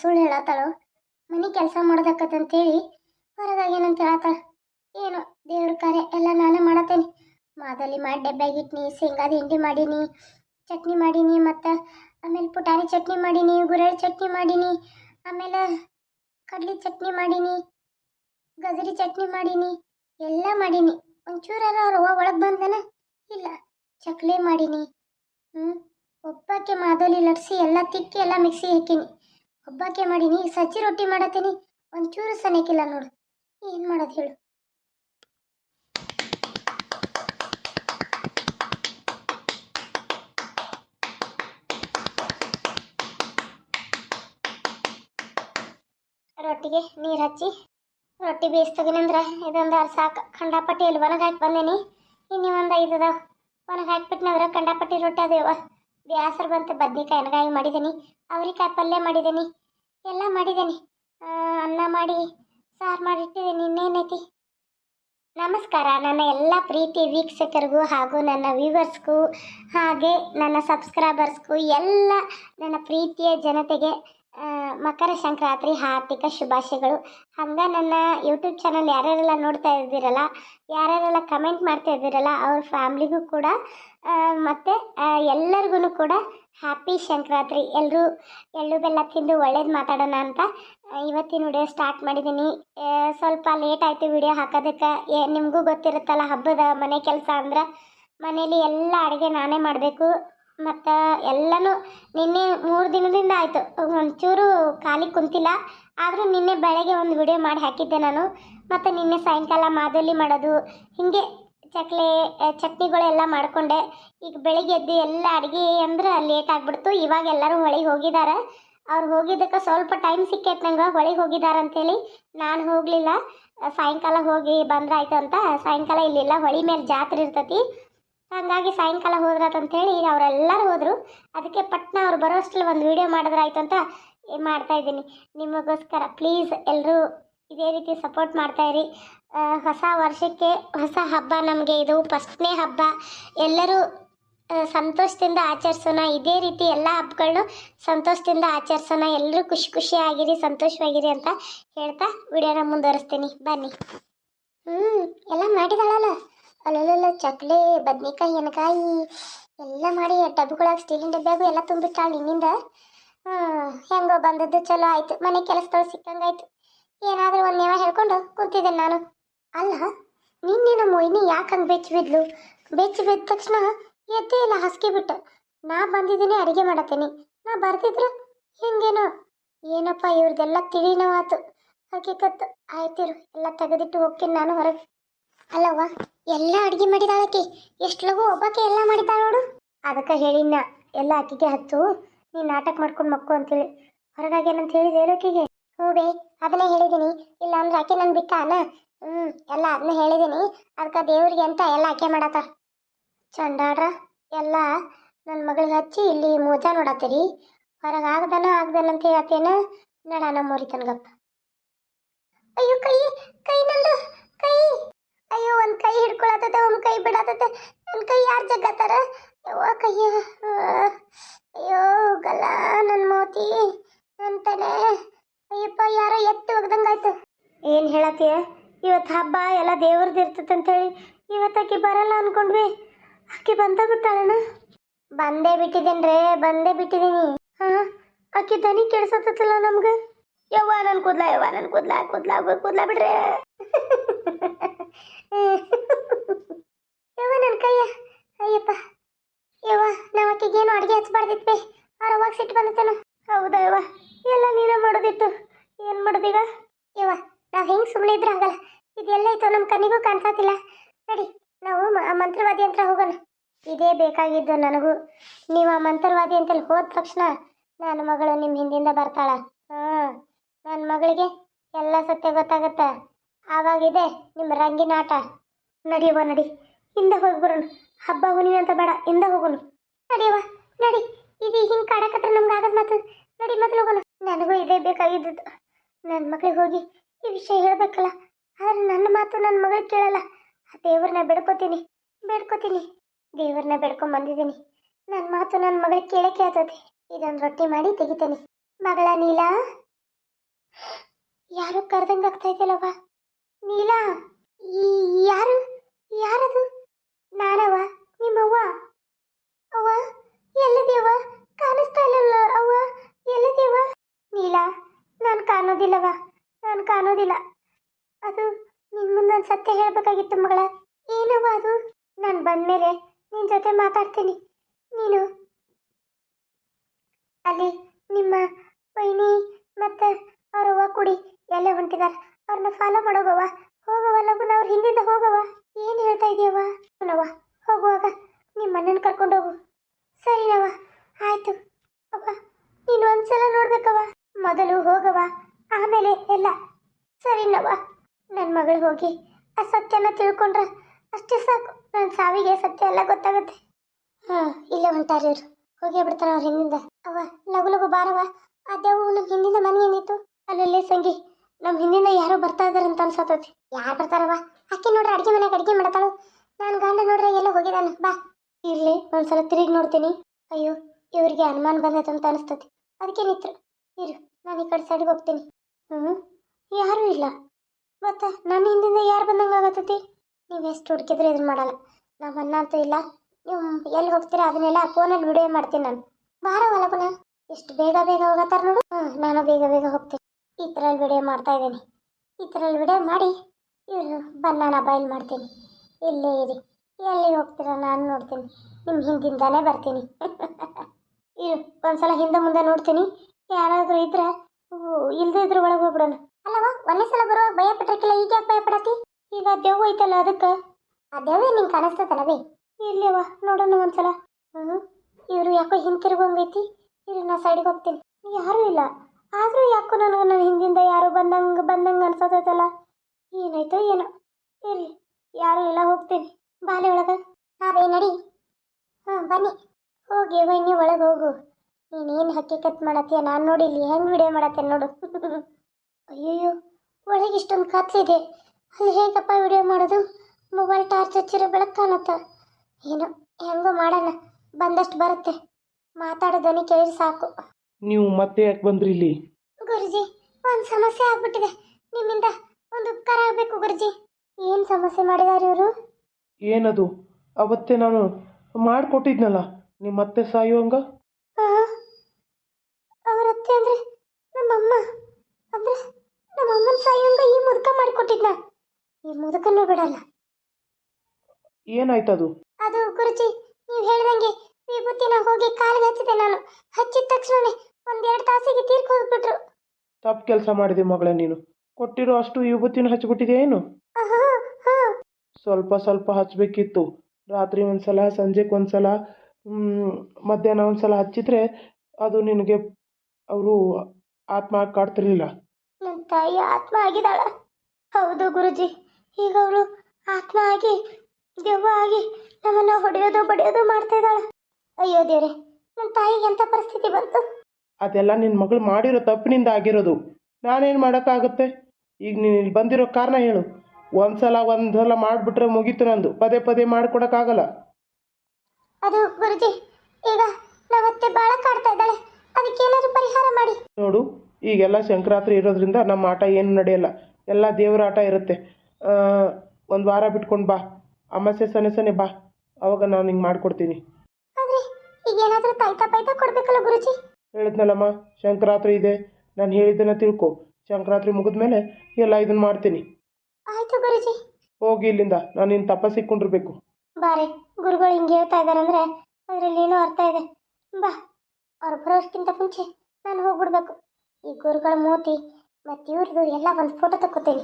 ಸುಳ್ಳು ಹೇಳತ್ತಾಳು? ಮನೆ ಕೆಲಸ ಮಾಡೋದಕ್ಕಂತೇಳಿ ಹೊರಗಾಗೇನಂತ ಹೇಳತ್ತಾಳ? ಏನು, ದೇವ್ರ ಕಾರ್ಯ ಎಲ್ಲ ನಾನೇ ಮಾಡತ್ತೇನೆ. ಮಾದಲಿ ಮಾಡಿ ಡಬ್ಬ್ಯಾಗಿಟ್ನಿ ಶೇಂಗಾದ ಹಿಂಡಿ ಮಾಡೀನಿ, ಚಟ್ನಿ ಮಾಡೀನಿ, ಮತ್ತು ಆಮೇಲೆ ಪುಟಾಣಿ ಚಟ್ನಿ ಮಾಡೀನಿ ಗುರಳಿ ಚಟ್ನಿ ಮಾಡೀನಿ, ಆಮೇಲೆ ಕಡ್ಲಿ ಚಟ್ನಿ ಮಾಡೀನಿ, ಗಜರಿ ಚಟ್ನಿ ಮಾಡೀನಿ, ಎಲ್ಲ ಮಾಡೀನಿ. ಒಂಚೂರಾರ ಅವ್ರ ಒಳಗೆ ಬಂದನ? ಇಲ್ಲ, ಚಕ್ಲಿ ಮಾಡೀನಿ. ಹ್ಞೂ ಒಬ್ಬಕ್ಕೆ ಮಾದಲಿ ಲಟ್ಸಿ ಎಲ್ಲ ತಿಕ್ಕಿ ಎಲ್ಲ ಮಿಕ್ಸಿ ಹಾಕೀನಿ. ಒಬ್ಬಾಕೆ ಮಾಡೀನಿ, ಸಜ್ಜಿ ರೊಟ್ಟಿ ಮಾಡತ್ತೀನಿ, ಒಂಚೂರು ಸನೇಕಿಲ್ಲ ನೋಡು. ಏನು ಮಾಡೋದು ಹೇಳು? ರೊಟ್ಟಿಗೆ ನೀರು ಹಚ್ಚಿ, ರೊಟ್ಟಿ ಬೇಯಿಸ್ತಗಿನಂದ್ರೆ ಇದೊಂದು ಅರ್ಧ ಸಾಕು ಖಂಡಾಪಟ್ಟಿ ಅಲ್ಲಿ ಒಣಗಾಕಿ ಬಂದೇನಿ. ಇನ್ನೂ ಒಂದು ಐದು ಅದಾವ. ಒಣಗಿ ಖಂಡಾಪಟ್ಟಿ ರೊಟ್ಟಿ ಅದೇವ. ಬ್ಯಾಸರ ಬಂತು ಬದ್ನಿಕಾಯಿ ಮಾಡಿದ್ದೀನಿ ಅವ್ರಿಕಾಯಿ ಪಲ್ಯ ಮಾಡಿದ್ದೀನಿ ಎಲ್ಲ ಮಾಡಿದ್ದೀನಿ ಅನ್ನ ಮಾಡಿ, ಸಾರು ಮಾಡಿಟ್ಟಿದ್ದೀನಿ ಇನ್ನೇನೈತಿ? ನಮಸ್ಕಾರ, ನನ್ನ ಎಲ್ಲ ಪ್ರೀತಿ ವೀಕ್ಷಕರಿಗೂ ಹಾಗೂ ನನ್ನ ವ್ಯೂವರ್ಸ್ಗೂ ಹಾಗೆ ನನ್ನ ಸಬ್ಸ್ಕ್ರೈಬರ್ಸ್ಗೂ ಎಲ್ಲ ನನ್ನ ಪ್ರೀತಿಯ ಜನತೆಗೆ ಮಕರ ಸಂಕ್ರಾಂತಿ ಹಾರ್ದಿಕ ಶುಭಾಶಯಗಳು. ಹಂಗೆ ನನ್ನ ಯೂಟ್ಯೂಬ್ ಚಾನಲ್ ಯಾರ್ಯಾರೆಲ್ಲ ನೋಡ್ತಾ ಇದ್ದೀರಲ್ಲ, ಯಾರ್ಯಾರೆಲ್ಲ ಕಮೆಂಟ್ ಮಾಡ್ತಾ ಇದ್ದೀರಲ್ಲ, ಅವ್ರ ಫ್ಯಾಮ್ಲಿಗೂ ಕೂಡ ಮತ್ತು ಎಲ್ಲರಿಗೂ ಕೂಡ ಹ್ಯಾಪಿ ಸಂಕ್ರಾಂತಿ ಎಲ್ಲರೂ ಎಳ್ಳು ಬೆಲ್ಲ ತಿಂದು ಒಳ್ಳೇದು ಮಾತಾಡೋಣ ಅಂತ ಇವತ್ತಿನ ವಿಡಿಯೋ ಸ್ಟಾರ್ಟ್ ಮಾಡಿದ್ದೀನಿ ಸ್ವಲ್ಪ ಲೇಟ್ ಆಯಿತು ವಿಡಿಯೋ ಹಾಕೋದಕ್ಕೆ. ಏ, ನಿಮಗೂ ಗೊತ್ತಿರುತ್ತಲ್ಲ, ಹಬ್ಬದ ಮನೆ ಕೆಲಸ ಅಂದ್ರೆ ಮನೇಲಿ ಎಲ್ಲ ಅಡುಗೆ ನಾನೇ ಮಾಡಬೇಕು. ಮತ್ತು ಎಲ್ಲನೂ ನಿನ್ನೆ ಮೂರು ದಿನದಿಂದ ಆಯಿತು. ಒಂಚೂರು ಖಾಲಿ ಕುಂತಿಲ್ಲ. ಆದರೂ ನಿನ್ನೆ ಬೆಳಗ್ಗೆ ಒಂದು ವಿಡಿಯೋ ಮಾಡಿ ಹಾಕಿದ್ದೆ ನಾನು. ಮತ್ತು ನಿನ್ನೆ ಸಾಯಂಕಾಲ ಮಾದಲಿ ಮಾಡೋದು. ಹೀಗೆ ಚಕ್ಲಿ ಚಟ್ನಿಗಳೆಲ್ಲ ಮಾಡಿಕೊಂಡೆ. ಈಗ ಬೆಳಿಗ್ಗೆ ಎದ್ದು ಎಲ್ಲ ಅಡುಗೆ ಅಂದ್ರೆ ಲೇಟ್ ಆಗಿಬಿಡ್ತು. ಇವಾಗ ಎಲ್ಲರೂ ಹೊಳಿಗೆ ಹೋಗಿದ್ದಾರೆ ಅವ್ರು ಹೋಗಿದ್ದಕ್ಕೆ ಸ್ವಲ್ಪ ಟೈಮ್ ಸಿಕ್ಕೈತೆ ನಂಗೆ. ಹೊಳಿಗೆ ಹೋಗಿದ್ದಾರೆ ಅಂತೇಳಿ ನಾನು ಹೋಗಲಿಲ್ಲ. ಸಾಯಂಕಾಲ ಹೋಗಿ ಬಂದ್ರಾಯ್ತು ಅಂತ. ಸಾಯಂಕಾಲ ಇಲ್ಲಿಲ್ಲ. ಹೊಳಿ ಮೇಲೆ ಜಾತ್ರೆ ಇರ್ತೈತಿ. ಹಾಗಾಗಿ ಸಾಯಂಕಾಲ ಹೋದ್ರಾತಂತೇಳಿ ಅವರೆಲ್ಲರೂ ಹೋದರು. ಅದಕ್ಕೆ ಪಟ್ನ ಅವ್ರು ಬರೋ ಅಷ್ಟರಲ್ಲಿ ಒಂದು ವಿಡಿಯೋ ಮಾಡಿದ್ರಾಯ್ತು ಅಂತ ಮಾಡ್ತಾ ಇದ್ದೀನಿ. ನಿಮಗೋಸ್ಕರ ಪ್ಲೀಸ್ ಎಲ್ಲರೂ ಇದೇ ರೀತಿ ಸಪೋರ್ಟ್ ಮಾಡ್ತಾಯಿರಿ ಹೊಸ ವರ್ಷಕ್ಕೆ ಹೊಸ ಹಬ್ಬ ನಮಗೆ ಇದು ಫಸ್ಟ್ನೇ ಹಬ್ಬ. ಎಲ್ಲರೂ ಸಂತೋಷದಿಂದ ಆಚರಿಸೋಣ. ಇದೇ ರೀತಿ ಎಲ್ಲ ಹಬ್ಬಗಳನ್ನು ಸಂತೋಷದಿಂದ ಆಚರಿಸೋಣ. ಎಲ್ಲರೂ ಖುಷಿ ಖುಷಿಯಾಗಿರಿ, ಸಂತೋಷವಾಗಿರಿ ಅಂತ ಹೇಳ್ತಾ ವಿಡಿಯೋನ ಮುಂದುವರಿಸ್ತೀನಿ. ಬನ್ನಿ. ಹ್ಞೂ ಎಲ್ಲ ಮಾಡಿದಾಳಲ್ಲ? ಅಲ್ಲಲ್ಲ ಚಕ್ಲಿ, ಬದ್ನೆಕಾಯಿ ಎಣ್ಕಾಯಿ ಎಲ್ಲ ಮಾಡಿ ಡಬ್ಬಗಳಾಗ, ಸ್ಟೀಲಿನ ಡಬ್ಬಿಯಾಗು ಎಲ್ಲ ತುಂಬಿಟ್ಟಾಳೆ ನಿನ್ನಿಂದ? ಹೆಂಗೋ ಬಂದದ್ದು ಚಲೋ ಆಯಿತು. ಮನೆ ಕೆಲಸದೊಳಗೆ ಸಿಕ್ಕಂಗಾಯ್ತು. ಏನಾದರೂ ಒಂದು ನೇವ ಹೇಳ್ಕೊಂಡು ಕೂತಿದ್ದೆ ನಾನು. ಅಲ್ಲ ನಿನ್ನೆ ನಮ್ಮ ಮೊಯ್ನಿ ಯಾಕೆ ಹಂಗೆ ಬೆಚ್ಚಿ ಬಿದ್ಲು? ಬೆಚ್ಚಿ ಬಿದ್ದ ತಕ್ಷಣ ಎದ್ದೇ ಇಲ್ಲ, ಹಸ್ಕಿ ಬಿಟ್ಟ. ನಾ ಬಂದಿದ್ದೀನಿ, ಅಡುಗೆ ಮಾಡತ್ತೀನಿ. ನಾ ಬರ್ತಿದ್ರು ಹಿಂಗೇನೋ? ಏನಪ್ಪ ಇವ್ರದ್ದೆಲ್ಲ ತಿಳಿನವಾತು ಹಕ್ಕಿಕತ್ತು ಆಯ್ತಿರು ಎಲ್ಲ ತೆಗೆದಿಟ್ಟು ಹೋಗ್ತೀನಿ ನಾನು ಹೊರಗೆ. ಅಲ್ಲವ್ವ, ಎಲ್ಲ ಅಡುಗೆ ಮಾಡಿದಾಳಕಿ ಎಷ್ಟು ಲಗು ಒಬ್ಬಾಕೆ ಎಲ್ಲ ಮಾಡಿದಾಳ ನೋಡು. ಅದಕ್ಕೆ ಹೇಳಿನ ಎಲ್ಲ ಆಕಿಗೆ ಹತ್ತು ನೀ ನಾಟಕ ಮಾಡ್ಕೊಂಡು ಮಕ್ಕು ಅಂತೇಳಿ. ಹೊರಗಾಗೇನಂತ ಹೇಳಿದೆ ಹೇಳೋಕಿಗೆ ಹೂವೆ ಅದನ್ನೇ ಹೇಳಿದ್ದೀನಿ ಇಲ್ಲ ಅಂದ್ರೆ ಆಕೆ ನಾನು ಬಿಟ್ಟ ಅನ್ನ ಹ್ಞೂ ಎಲ್ಲ ಅದನ್ನ ಹೇಳಿದ್ದೀನಿ ಅದಕ್ಕೆ ದೇವ್ರಿಗೆ ಅಂತ ಎಲ್ಲ ಆಕೆ ಮಾಡತ್ತ? ಚಂಡಾಡ್ರ, ಎಲ್ಲ ನನ್ನ ಮಗಳಿಗೆ ಹಚ್ಚಿ ಇಲ್ಲಿ ಮೋಜ ನೋಡತ್ತೀರಿ. ಹೊರಗೆ ಆಗ್ದನ ಆಗ್ದನ ಅಂತ ಹೇಳತ್ತೇನ? ನಡ ನಮ್ಮ ಮುರಿತನ್ಗಪ್ಪ ಅಯ್ಯೋ, ಕೈ ಕೈ ನಂದು, ಕೈ. ಅಯ್ಯೋ, ಒಂದು ಕೈ ಹಿಡ್ಕೊಳತತೆ ಒಂದು ಕೈ ಬಿಡತತೆ ನನ್ನ ಕೈ ಯಾರು ಜಗ್ಗತ್ತಾರ? ಯವ್ವ, ಕೈಯ ಅಯ್ಯೋ, ಗಲ್ಲ ನನ್ನ ಮೋತಿ ತಲೆ. ಅಯ್ಯಪ್ಪ, ಯಾರೋ ಎತ್ತು ಒಗ್ದಂಗಾಯ್ತು. ಏನು ಹೇಳತ್ತೀಯ? ಇವತ್ತು ಹಬ್ಬ ಎಲ್ಲ ದೇವ್ರದ್ದು ಇರ್ತೈತೆ ಅಂತೇಳಿ ಇವತ್ತು ಆಕಿ ಬರಲ್ಲ ಅನ್ಕೊಂಡ್ವಿ. ಆಕೆ ಬಂದ ಬಿಟ್ಟಾಳಣ್ಣ. ಬಂದೇ ಬಿಟ್ಟಿದ್ದೇನ್ರೇ ಬಂದೇ ಬಿಟ್ಟಿದ್ದೀನಿ. ಹಾಂ ಆಕೆ ದನಿ ಕೆಡ್ಸತ್ತಲ್ಲ ನಮ್ಗೆ. ಯವ್ವ ನನ್ನ ಕೂದ್ಲ, ಯವ್ವ ನನ್ನ ಕೂದ್ಲ ಕೂದ್ಲ ಕೂದ್ಲ ಬಿಡ್ರೆ. ಯವ್ವ ನನ್ನ ಕೈಯ. ಅಯ್ಯಪ್ಪ. ಯವ್ವ, ನಾವು ಆಕೆಗೇನು ಅಡುಗೆ ಹಚ್ಬಾರ್ದಿತ್ವಿ. ಅವ್ರ ಅವಾಗ ಸಿಟ್ಟು ಬಂದಿತ್ತೇನು. ಹೌದಾ ಯವ್ವ? ಎಲ್ಲ ನೀನೇ ಮಾಡೋದಿತ್ತು. ಏನು ಮಾಡೋದೀಗ? ಯವ್ವ, ನಾವು ಹೆಂಗೆ ಸುಮ್ಮನೆ ಇದ್ರೆ ಆಗಲ್ಲ ಇದೆಲ್ಲ ಇತ್ತು ನಮ್ಮ ಕಣ್ಣಿಗೂ ಕಾಣಿಸತ್ತಿಲ್ಲ ನಡಿ, ನಾವು ಮಂತ್ರವಾದಿ ಅಂತ ಹೋಗೋಣ. ಇದೇ ಬೇಕಾಗಿದ್ದು ನನಗೂ. ನೀವು ಆ ಮಂತ್ರವಾದಿ ಅಂತಲ್ಲಿ ಹೋದ ತಕ್ಷಣ ನನ್ನ ಮಗಳು ನಿಮ್ಮ ಹಿಂದಿಂದ ಬರ್ತಾಳ. ಹಾಂ ನನ್ನ ಮಗಳಿಗೆ ಎಲ್ಲ ಸತ್ಯ ಗೊತ್ತಾಗತ್ತೆ. ಆವಾಗಿದೆ ನಿಮ್ಮ ರಂಗಿನ ಆಟ. ನಡಿ. ಹಿಂದೆ ಹೋಗಿ ಬರೋಣ. ಹಬ್ಬ, ಹುಣ್ಣಿಮೆ ಅಂತ ಬೇಡ, ಹಿಂದೆ ಹೋಗೋಣ. ನಡಿಯವ್ವ, ನಡಿ. ಇದು ಹಿಂಗೆ ಕಾಡಕತ್ರ ನಮ್ಗೆ ಆಗದ ಮಾತು. ನಡಿ, ಮೊದಲು ಹೋಗೋಣ. ನನಗೂ ಇದೇ ಬೇಕಾಗಿದ್ದು. ನನ್ನ ಮಗಳಿಗೆ ಹೋಗಿ ಈ ವಿಷಯ ಹೇಳಬೇಕಲ್ಲ. ಆದ್ರೆ ನನ್ನ ಮಾತು ನನ್ನ ಮಗಳು ಕೇಳಲ್ಲ. ಆ ದೇವ್ರನ್ನ ಬೇಡ್ಕೋತೀನಿ ಬೇಡ್ಕೋತೀನಿ, ದೇವ್ರನ್ನ ಬೇಡ್ಕೊಂಡ್ ಬಂದಿದ್ದೀನಿ. ನನ್ನ ಮಾತು ನನ್ನ ಮಗಳು ಕೇಳೇ ಕೇಳ್ತದೆ. ಇದೊಂದು ರೊಟ್ಟಿ ಮಾಡಿ ತೆಗಿತೇನೆ. ಮಗಳ ನೀಲಾ? ಯಾರು ಕರ್ದಂಗೆ ಆಗ್ತಾ ಇದೆಯಲ್ಲವ ನೀಲಾ? ಈ- ಯಾರು? ಯಾರದು? ನಾನವ ನಿಮ್ಮವ್ವ? ಅವ್ವ? ಎಲ್ಲದೇವ ಕಾಣಿಸ್ತಾ ಇಲ್ಲ ಅವ್ವ? ಎಲ್ಲದೇವ ನೀಲಾ, ನಾನು ಕಾಣೋದಿಲ್ಲವ ನಾನು ಕಾಣೋದಿಲ್ಲ. ಅದು ನಿನ್ ಮುಂದೊಂದು ಸತ್ಯ ಹೇಳ್ಬೇಕಾಗಿತ್ತು ಮಗಳ. ಏನವ ಅದು? ನಾನು ಬಂದ್ಮೇಲೆ ನಿನ್ನ ಜೊತೆ ಮಾತಾಡ್ತೀನಿ. ನೀನು ಅಲ್ಲಿ ನಿಮ್ಮ ವೈನಿ ಮತ್ತು ಅವ್ರವ್ವ ಕುಡಿ ಎಲ್ಲ ಹೊಂಟಿದಾರ? ಅವ್ರನ್ನ ಫಾಲೋ ಮಾಡೋಗವ ಹೋಗವ ಲಗುನ ಅವ್ರ ಹಿಂದಿಂದ ಹೋಗವ ಏನು ಹೇಳ್ತಾ ಇದೀಯವ್ವ? ನವ ಹೋಗುವಾಗ ನಿಮ್ಮ ಮಣ್ಣನ್ನು ಕರ್ಕೊಂಡೋಗು ಸರಿನವ ಆಯ್ತು. ಅವ ನೀನು ಒಂದ್ಸಲ ನೋಡ್ಬೇಕವ ಮೊದಲು ಹೋಗವ ಆಮೇಲೆ ಎಲ್ಲ. ಸರಿನವ ನನ್ನ ಮಗಳು ಹೋಗಿ ಆ ಸತ್ಯನ ತಿಳ್ಕೊಂಡ್ರ ಅಷ್ಟೇ ಸಾಕು. ನನ್ನ ಸಾವಿಗೆ ಸತ್ಯ ಎಲ್ಲ ಗೊತ್ತಾಗುತ್ತೆ. ಹಾ, ಇಲ್ಲೇ ಹೊಂಟಾರಿ ಇವ್ರು. ಹೋಗೇ ಬಿಡ್ತಾರ ಅವ್ರ ಹಿಂದಿಂದ. ಅವ ಲಗು ಲಗು ಬಾರವ ಆ ದೇವು ನಮ್ಮ ಮನೆ ಏನಿತ್ತು ಅಲ್ಲಲ್ಲೇ ಸಂಗಿ ನಮ್ಮ ಹಿಂದಿಂದ ಯಾರು ಬರ್ತಾ ಇದಾರೆ ಅಂತ ಅನ್ಸತೈತಿ. ಯಾರು ಬರ್ತಾರವ ಅಕ್ಕಿ ನೋಡ್ರಿ ಅಡ್ಗೆ ಮನೆಗೆ ಅಡ್ಗೆ ಮಾಡತಾಳು. ನಾನು ಗಂಡ ನೋಡ್ರಿ ಎಲ್ಲ ಹೋಗಿದಾನೆ. ಬಾ. ಇರ್ಲಿ, ಒಂದ್ಸಲ ತಿರುಗಿ ನೋಡ್ತೀನಿ. ಅಯ್ಯೋ, ಇವ್ರಿಗೆ ಅನುಮಾನ ಬಂದೈತೆ ಅಂತ ಅನಿಸ್ತತಿ. ಅದಕ್ಕೆ ನಿತ್ರು. ಇರು, ನಾನು ಈ ಕಡೆ ಸೈಡ್ಗೆ ಹೋಗ್ತೀನಿ. ಹ್ಞೂ ಯಾರೂ ಇಲ್ಲ. ಮತ್ತ ನನ್ನ ಹಿಂದಿಂದ ಯಾರು ಬಂದಂಗೆ ಆಗತ್ತೈತಿ ನೀವು ಎಷ್ಟು ಹುಡುಕಿದ್ರೆ ಇದನ್ನ ಮಾಡಲ್ಲ. ನಮ್ಮ ಅನ್ನ ಅಂತೂ ಇಲ್ಲ. ನೀವು ಎಲ್ಲಿ ಹೋಗ್ತೀರಾ? ಅದನ್ನೆಲ್ಲ ಫೋನಲ್ಲಿ ವಿಡಿಯೋ ಮಾಡ್ತೀನಿ ನಾನು. ಬಾರವಲ್ಲ ಪುನ ಎಷ್ಟು ಬೇಗ ಬೇಗ ಹೋಗತ್ತಾರ ನೋಡು. ನಾನು ಬೇಗ ಬೇಗ ಹೋಗ್ತೀನಿ. ಈ ಥರಲ್ಲಿ ವಿಡಿಯೋ ಮಾಡ್ತಾ ಇದ್ದೀನಿ. ಈ ಥರಲ್ಲಿ ವಿಡಿಯೋ ಮಾಡಿ ಇವರು ನಾನು ಬಾಯ್ಲ್ ಮಾಡ್ತೀನಿ. ಇಲ್ಲೇ ಇರಿ. ಎಲ್ಲಿ ಹೋಗ್ತೀರಾ ನಾನು ನೋಡ್ತೀನಿ. ನಿಮ್ಮ ಹಿಂದಿಂದಾನೇ ಬರ್ತೀನಿ. ಇರು, ಒಂದ್ಸಲ ಹಿಂದೆ ಮುಂದೆ ನೋಡ್ತೀನಿ. ಯಾರಾದರೂ ಇದ್ರೆ ಇಲ್ದೇ ಇದ್ರ ಒಳಗೆ ಹೋಗ್ಬಿಡೋಣ. ಅಲ್ಲವ, ಒಂದೇ ಸಲ ಬರುವಾಗ ಭಯ ಪಟ್ಟಿರ್ಕಿಲ್ಲ ಈಗ ಯಾಕೆ ಭಯ ಪಡತಿ ಈಗ ದೇವ್ ಐತಲ್ಲ ಅದಕ್ಕೆ? ಆ ದೇವೇ ನಿಂಗೆ ಕಾಣಿಸ್ತದಲ್ಲವೇ ಇರ್ಲಿವ ನೋಡೋಣ ಒಂದ್ಸಲ. ಹ್ಞೂ ಇವರು ಯಾಕೋ ಹಿಂತಿರುಗಂಗೈತಿ. ಇರು, ನಾ ಸೈಡ್ಗೆ ಹೋಗ್ತೀನಿ. ಯಾರೂ ಇಲ್ಲ. ಆದರೂ ಯಾಕೋ ನನಗೆ ನನ್ನ ಹಿಂದಿಂದ ಯಾರೋ ಬಂದಂಗೆ ಬಂದಂಗೆ ಅನ್ಸತೈತಲ್ಲ ಏನಾಯ್ತೋ ಏನೋ. ಇರ್ಲಿ, ಯಾರೂ ಇಲ್ಲ, ಹೋಗ್ತೀನಿ. ಬಾಲೆ ಒಳಗೆ. ಹಾವೇ ನಡಿ. ಹಾಂ, ಬನ್ನಿ. ಹೋಗಿ, ಬನ್ನಿ, ಒಳಗೆ ಹೋಗು. ನೀನೇನು ಹಕ್ಕಿಕತ್ ಮಾಡತ್ತೀಯ? ನಾನು ನೋಡಿ ಇಲ್ಲಿ ಹೆಂಗೆ ವಿಡಿಯೋ ಮಾಡತ್ತೇನೆ ನೋಡು. ಅಯ್ಯಯ್ಯೋ ಒಳಗೆ ಇಷ್ಟೊಂದು ಕತ್ಲಿದೆ ಅಲ್ಲಿ ಹೇಗಪ್ಪ ವಿಡಿಯೋ ಮಾಡೋದು? ಮೊಬೈಲ್ ಟಾರ್ಚ್ ಹಚ್ಚಿರೋ ಬೆಳಕು ಕಾಣತ್ತ? ಏನು ಹೆಂಗೋ ಮಾಡೋಣ. ಬಂದಷ್ಟು ಬರುತ್ತೆ. ಮಾತಾಡೋ ಧ್ವನಿ ಕೇಳಿ ಸಾಕು. ನೀವು ಮತ್ತೆ ಯಾಕೆ ಬಂದ್ರಿ ಇಲ್ಲಿ? ಗುರುಜಿ ಒಂದು ಸಮಸ್ಯೆ ಆಗ್ಬಿಟ್ಟಿದೆ. ನಿಮ್ಮಿಂದ ಒಂದು ಉಪಕಾರ ಆಗಬೇಕು ಗುರುಜಿ. ಏನು ಸಮಸ್ಯೆ ಮಾಡಿದಾರೆ ಇವರು? ಏನದು? ಅವತ್ತೇ ನಾನು ಮಾಡಿಕೊಟ್ಟಿದ್ನಲ್ಲ ನಿಮ್ಮ ಮತ್ತೆ ಸಾಯುವಂಗ? ಅವ್ರ ಅತ್ತೆ ಅಂದ್ರೆ ನಮ್ಮಮ್ಮನ ಸಾಯಂಗ ಈ ಮುದುಕ ಮಾಡಿಕೊಟ್ಟಿದ್ನ. ಈ ಮುದುಕನ್ನು ಬಿಡಲ್ಲ. ಏನಾಯ್ತು ಅದು ಅದು ಗುರುಜಿ ನೀವು ಹೇಳ್ದಂಗೆ ವಿಭೂತಿನ ಹೋಗಿ ಕಾಲಿಗೆ ಹಚ್ಚಿದೆ ನಾನು. ಹಚ್ಚಿದ ತಕ್ಷಣನೇ ಒಂದೆರಡು ತಾಸಿಗೆ ತೀರ್ಕ ಹೋಗ್ಬಿಟ್ರು. ತಪ್ಪು ಕೆಲಸ ಮಾಡಿದೆ ಮಗಳ ನೀನು. ಕೊಟ್ಟಿರೋ ಅಷ್ಟು ವಿಭೂತಿನ ಹಚ್ಚಿಬಿಟ್ಟಿದೆ ಏನು? ಆಹಾ, ಹಾ. ಸ್ವಲ್ಪ ಸ್ವಲ್ಪ ಹಚ್ಚಬೇಕಿತ್ತು ರಾತ್ರಿ ಒಂದ್ಸಲ ಸಂಜೆ ಸಂಜೆಗೆ ಒಂದು ಸಲ ಮಧ್ಯಾಹ್ನ ಒಂದ್ಸಲ ಹಚ್ಚಿದ್ರೆ ಅದು ನಿನಗೆ ಅವರು ಆತ್ಮ ಕಾಡ್ತಿರ್ಲಿಲ್ಲ. ತಾಯಿ ಆತ್ಮ ಆಗಿದ್ದಾಳ. ಹೌದು ಗುರುಜಿ ಈಗ ಅವಳು ಆತ್ಮ ಆಗಿ ದೆವ್ವ ಆಗಿ ನಮ್ಮನ್ನ ಹೊಡೆಯೋದು ಬಡಿಯೋದು ಮಾಡ್ತಾ ಇದ್ದಾಳೆ. ಅಯ್ಯೋ ದೇವ್ರೆ ನನ್ನ ತಾಯಿಗೆ ಎಂಥ ಪರಿಸ್ಥಿತಿ ಬಂತು? ಅದೆಲ್ಲ ನಿನ್ನ ಮಗಳು ಮಾಡಿರೋ ತಪ್ಪಿನಿಂದ ಆಗಿರೋದು. ನಾನೇನು ಮಾಡೋಕ್ಕಾಗುತ್ತೆ? ಈಗ ನೀನು ಇಲ್ಲಿ ಬಂದಿರೋ ಕಾರಣ ಹೇಳು. ಒಂದು ಸಲ ಒಂದು ಸಲ ಮಾಡಿಬಿಟ್ರೆ ಮುಗೀತು ನಂದು. ಪದೇ ಪದೇ ಮಾಡಿಕೊಡೋಕ್ಕಾಗಲ್ಲ. ಅದು ಗುರುಜಿ ಈಗ ನಾವತ್ತೆ ಬಾಳ ಕಾಡ್ತಾ ಇದ್ದಾಳೆ. ಅದಕ್ಕೇನಾದ್ರು ಪರಿಹಾರ ಮಾಡಿ. ನೋಡು ಈಗೆಲ್ಲ ಸಂಕ್ರಾಂತಿ ಇರೋದ್ರಿಂದ ನಮ್ಮ ಆಟ ಏನು ನಡೆಯಲ್ಲ. ಎಲ್ಲ ದೇವ್ರ ಆಟ ಇರುತ್ತೆ. ಒಂದು ವಾರ ಬಿಟ್ಕೊಂಡು ಬಾ. ಅಮಾಸೆ ಸನೆ ಸನೆ ಬಾ. ಅವಾಗ ನಾನು ಹಿಂಗೆ ಮಾಡಿಕೊಡ್ತೀನಿ. ಹೇಳಿದ್ನಲ್ಲಮ್ಮ ಸಂಕ್ರಾಂತಿ ಇದೆ. ನಾನು ಹೇಳಿದ್ದನ್ನು ತಿಳ್ಕೊ. ಸಂಕ್ರಾಂತಿ ಮುಗಿದ್ಮೇಲೆ ಎಲ್ಲ ಇದನ್ನು ಮಾಡ್ತೀನಿ. ಹೋಗಿ ಇಲ್ಲಿಂದ. ನಾನು ನಿನ್ನ ಸಿಕ್ಕೊಂಡಿರ್ಬೇಕು ಬಾರಿ ಗುರುಗಳು ಹಿಂಗೆ ಹೇಳ್ತಾ ಇದ್ದಾರೆ ಅಂದ್ರೆ ಅದರಲ್ಲಿ ಏನೋ ಅರ್ಥ ಇದೆ. ಬಾ ಅವ್ರು ಬರೋಷ್ಕಿಂತ ಮುಂಚೆ ನಾನು ಹೋಗ್ಬಿಡ್ಬೇಕು. ಈ ಗುರುಗಳ ಮೂತಿ ಮತ್ತು ಇವ್ರದ್ದು ಎಲ್ಲ ಒಂದು ಫೋಟೋ ತಕ್ಕೋತೀನಿ.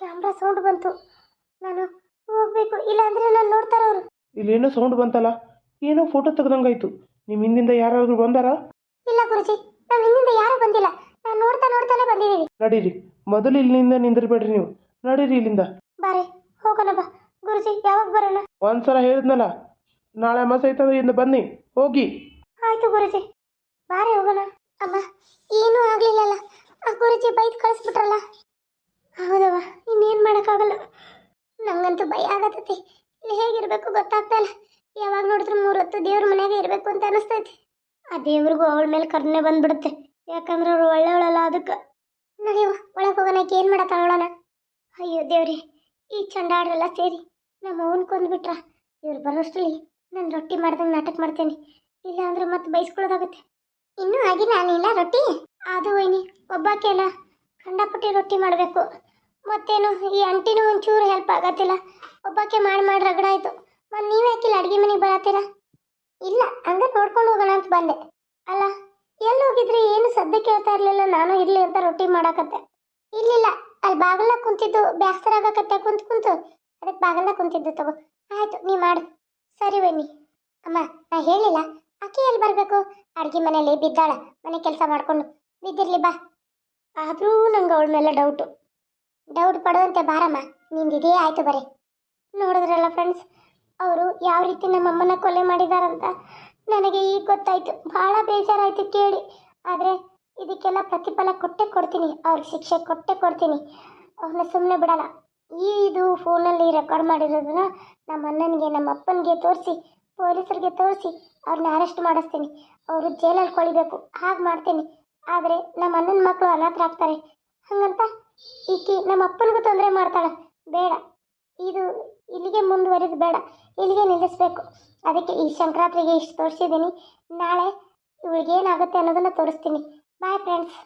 ಕ್ಯಾಮ್ರಾ ಸೌಂಡ್ ಬಂತು. ನಾನು ಹೋಗ್ಬೇಕು. ಇಲ್ಲಾಂದ್ರೆ ನಾನು ನೋಡ್ತಾರೆ ಅವರು. ಇಲ್ಲೇನೋ ಸೌಂಡ್ ಬಂತಲ್ಲ? ಏನೋ ಫೋಟೋ ತೆಗ್ದಂಗಾಯ್ತು. ನಿಮ್ಮ ಹಿಂದಿಂದ ಯಾರಾದರೂ ಬಂದಾರಾ? ಇಲ್ಲ ಗುರುಜಿ ನಮ್ಮ ಹಿಂದಿಂದ ಯಾರು ಬಂದಿಲ್ಲ. ನಾನು ನೋಡ್ತಾ ನೋಡ್ತಾನೆ ಬಂದಿದ್ದೀವಿ ನಡೀರಿ. ಮೊದಲು ಇಲ್ಲಿಂದ ನಿಂದಿರ್ಬೇಡ್ರಿ ನೀವು. ನಡೀರಿ ಇಲ್ಲಿಂದ. ಬಾರಿ ಹೋಗೋಣ ಬಾ. ಗುರುಜಿ ಯಾವಾಗ ಬರೋಣ? ಒಂದ್ಸಲ ಹೇಳಿದ್ನಲ್ಲ ನಾಳೆ ಮಸ ಐತಂದ್ರೆ ಇಂದ ಬನ್ನಿ. ಹೋಗಿ. ಆಯ್ತು ಗುರುಜಿ. ಬಾರೆ ಹೋಗೋಣ. ಅಮ್ಮ, ಏನೂ ಆಗ್ಲಿಲ್ಲಲ್ಲ. ಆ ಗುರುಜಿ ಬೈದ್ ಕಳಿಸ್ಬಿಟ್ರಲ್ಲ. ಹೌದವ್ವ, ಇನ್ನೇನು ಮಾಡೋಕ್ಕಾಗಲ್ಲ. ನಂಗಂತೂ ಭಯ ಆಗತ್ತೈತಿ ಇಲ್ಲಿ ಹೇಗಿರ್ಬೇಕು ಗೊತ್ತಾಗ್ತಾ ಇಲ್ಲ ಯಾವಾಗ ನೋಡಿದ್ರು ಮೂರೊತ್ತು ದೇವ್ರ ಮನೆಯಾಗೆ ಇರಬೇಕು ಅಂತ ಅನಿಸ್ತೈತಿ. ಆ ದೇವ್ರಿಗೂ ಅವಳ ಮೇಲೆ ಕರ್ನೆ ಬಂದ್ಬಿಡುತ್ತೆ. ಯಾಕಂದ್ರೆ ಅವ್ರು ಒಳ್ಳೆವಳಲ್ಲ ಅದಕ್ಕೆ. ನಡೆಯುವ ಒಳಗೆ ಹೋಗೋಣ ಏನು ನೋಡೋಣ ಅಯ್ಯೋ ದೇವ್ರಿ, ಈ ಚಂಡಾಡ್ರೆಲ್ಲ ಸೇರಿ ನಮ್ಮ ಅವನ್ ಕೊಂದ್ಬಿಟ್ರ. ಇವ್ರು ಬರೋಷ್ಟರಲ್ಲಿ ನಾನು ರೊಟ್ಟಿ ಮಾಡ್ದಂಗೆ ನಾಟಕ ಮಾಡ್ತೇನೆ. ಇಲ್ಲ ಅಂದ್ರೆ ಮತ್ತೆ ಬೈಸ್ಕೊಳ್ಳೋದಾಗುತ್ತೆ ಇನ್ನೂ ಆಗಿಲ್ಲ, ನಾನಿಲ್ಲ ರೊಟ್ಟಿ? ಅದು ವೈನಿ, ಒಬ್ಬಾಕೆ ಅಲ್ಲ, ಖಂಡಪಟ್ಟಿ ರೊಟ್ಟಿ ಮಾಡಬೇಕು. ಮತ್ತೇನು, ಈ ಅಂಟಿನೂ ಒಂಚೂರು ಹೆಲ್ಪ್ ಆಗತ್ತಿಲ್ಲ. ಒಬ್ಬಾಕೆ ಮಾಡಿ ಮಾಡಿ ರಗಡ ಆಯಿತು. ಮತ್ತು ನೀವು ಯಾಕಿಲ್ಲ ಅಡುಗೆ ಮನೆಗೆ ಬರತ್ತೀರ? ಇಲ್ಲ ಹಂಗೆ ನೋಡ್ಕೊಂಡು ಹೋಗೋಣ ಅಂತ ಬಂದೆ. ಅಲ್ಲ, ಎಲ್ಲಿ ಹೋಗಿದ್ರಿ? ಏನು ಸದ್ಯ ಕೇಳ್ತಾ ಇರಲಿಲ್ಲ, ನಾನು ಇರಲಿ ಅಂತ ರೊಟ್ಟಿ ಮಾಡಾಕತ್ತೆ. ಇಲ್ಲಿಲ್ಲ ಅಲ್ಲಿ ಬಾಗಲ ಕುಂತಿದ್ದು ಬೇಸರ ಆಗಕತ್ತೆ, ಕುಂತು ಕುಂತು. ಅದಕ್ಕೆ ಬಾಗಲ ಕುಂತಿದ್ದು ತಗೋ. ಆಯಿತು, ನೀ ಮಾಡು. ಸರಿ ಬನ್ನಿ ಅಮ್ಮ, ನಾ ಹೇಳಿಲ್ಲ. ಆಕೆ ಎಲ್ಲಿ ಬರಬೇಕು? ಅಡುಗೆ ಮನೇಲಿ ಬಿದ್ದಾಳ, ಮನೆ ಕೆಲಸ ಮಾಡ್ಕೊಂಡು. ಬಿದ್ದಿರಲಿ ಬಾ. ಆದರೂ ನಂಗೆ ಅವಳ ಮೇಲೆ ಡೌಟು ಡೌಟ್ ಪಡೋದಂತೆ ಬಾರಮ್ಮ ಇದೇ ಆಯ್ತು ಬರೀ. ನೋಡಿದ್ರಲ್ಲ ಫ್ರೆಂಡ್ಸ್ ಅವರು ಯಾವ ರೀತಿ ನಮ್ಮಮ್ಮನ ಕೊಲೆ ಮಾಡಿದಾರಂತ ನನಗೆ ಈಗ ಗೊತ್ತಾಯ್ತು. ಭಾಳ ಬೇಜಾರಾಯ್ತು ಕೇಳಿ. ಆದರೆ ಇದಕ್ಕೆಲ್ಲ ಪ್ರತಿಫಲ ಕೊಟ್ಟೆ ಕೊಡ್ತೀನಿ, ಅವ್ರಿಗೆ ಶಿಕ್ಷೆ ಕೊಟ್ಟೆ ಕೊಡ್ತೀನಿ. ಅವ್ರನ್ನ ಸುಮ್ಮನೆ ಬಿಡಲ್ಲ. ಈ ಇದು ಫೋನಲ್ಲಿ ರೆಕಾರ್ಡ್ ಮಾಡಿರೋದನ್ನ ನಮ್ಮ ಅಣ್ಣನಿಗೆ ನಮ್ಮ ಅಪ್ಪನಿಗೆ ತೋರಿಸಿ. ಪೊಲೀಸರಿಗೆ ತೋರಿಸಿ ಅವ್ರನ್ನ ಅರೆಸ್ಟ್ ಮಾಡಿಸ್ತೀನಿ. ಅವರು ಜೈಲಲ್ಲಿ ಕೊಳಿಬೇಕು. ಹಾಗೆ ಮಾಡ್ತೀನಿ. ಆದರೆ ನಮ್ಮ ಅಣ್ಣನ ಮಕ್ಕಳು ಅನಾಥರಾಗ್ತಾರೆ ಹಾಗಂತ ಈಕೆ ನಮ್ಮ ಅಪ್ಪನಿಗೂ ತೊಂದರೆ ಮಾಡ್ತಾಳೆ. ಬೇಡ. ಇದು ಇಲ್ಲಿಗೆ ಮುಂದುವರಿದು ಬೇಡ. ಇಲ್ಲಿಗೆ ನಿಲ್ಲಿಸ್ಬೇಕು. ಅದಕ್ಕೆ ಈ ಸಂಕ್ರಾಂತಿಗೆ ಇಷ್ಟು ತೋರಿಸಿದ್ದೀನಿ. ನಾಳೆ ಇವಳಿಗೇನಾಗುತ್ತೆ ಅನ್ನೋದನ್ನು ತೋರಿಸ್ತೀನಿ. Bye friends